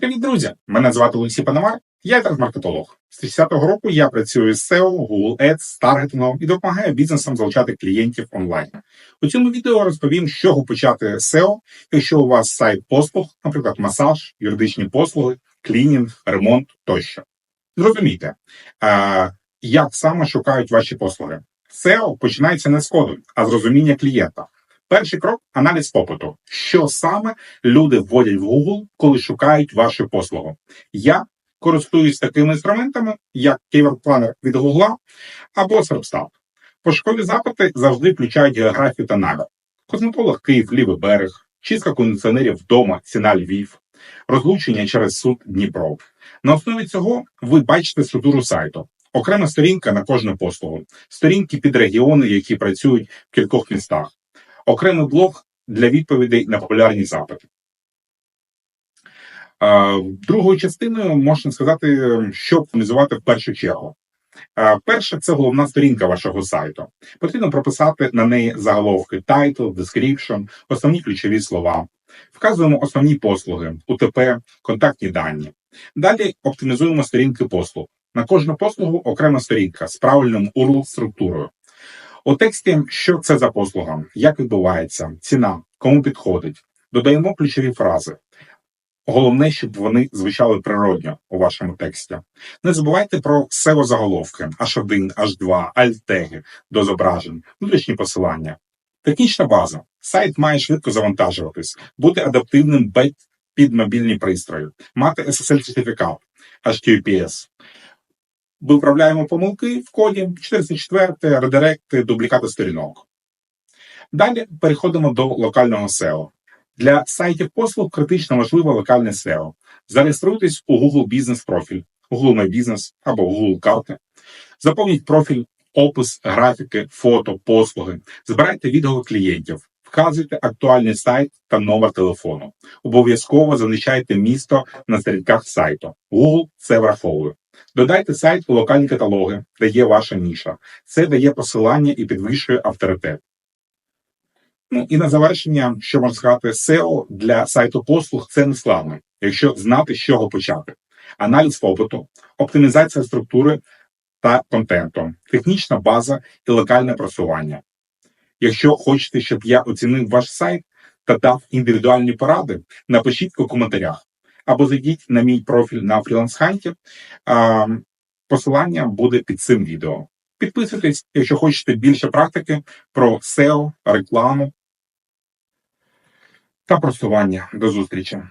Привіт, друзі! Мене звати Олексій Панамар, я інтернет-маркетолог. З 10-го року я працюю з SEO, Google Ads, таргетингом і допомагаю бізнесам залучати клієнтів онлайн. У цьому відео розповім, з чого почати SEO, якщо у вас сайт послуг, наприклад, масаж, юридичні послуги, клінінг, ремонт тощо. Зрозумійте, як саме шукають ваші послуги. SEO починається не з коду, а з розуміння клієнта. Перший крок аналіз попиту. Що саме люди вводять в Google, коли шукають вашу послугу. Я користуюсь такими інструментами, як Keyword Planner від Google або SERPSTAT. Пошукові запити завжди включають географію та намір. Косметолог Київ, лівий берег, чистка кондиціонерів вдома, ціна Львів, розлучення через суд Дніпро. На основі цього ви бачите структуру сайту. Окрема сторінка на кожну послугу, сторінки під регіони, які працюють в кількох містах, окремий блок для відповідей на популярні запити. Другою частиною можна сказати, що оптимізувати в першу чергу. Перше, це головна сторінка вашого сайту. Потрібно прописати на неї заголовки title, description, основні ключові слова. Вказуємо основні послуги, УТП, контактні дані. Далі оптимізуємо сторінки послуг. На кожну послугу окрема сторінка з правильним URL структурою. У тексті, що це за послуга, як відбувається, ціна, кому підходить. Додаємо ключові фрази. Головне, щоб вони звучали природньо у вашому тексті. Не забувайте про SEO заголовки H1, H2, альтеги до зображень, внутрішні посилання. Технічна база. Сайт має швидко завантажуватись, бути адаптивним під мобільні пристрої, мати SSL-сертифікат HTTPS. Виправляємо помилки в коді 404, редиректи, дублікати сторінок. Далі переходимо до локального SEO. Для сайтів послуг критично важливо локальне SEO. Зареєструйтесь у Google Business профіль, Google My Business або Google карти. Заповніть профіль, опис, графіки, фото, послуги. Збирайте відгуки клієнтів. Вказуйте актуальний сайт та номер телефону. Обов'язково зазначайте місто на сторінках сайту. Google це враховує. Додайте сайт у локальні каталоги, де є ваша ніша. Це дає посилання і підвищує авторитет. Ну і на завершення, що можна сказати, SEO для сайту послуг це не складно, якщо знати, з чого почати. Аналіз попиту, оптимізація структури та контенту, технічна база і локальне просування. Якщо хочете, щоб я оцінив ваш сайт та дав індивідуальні поради, напишіть у коментарях або зайдіть на мій профіль на фріланс-ханті. Посилання буде під цим відео. Підписуйтесь, якщо хочете більше практики про SEO, рекламу та просування. До зустрічі!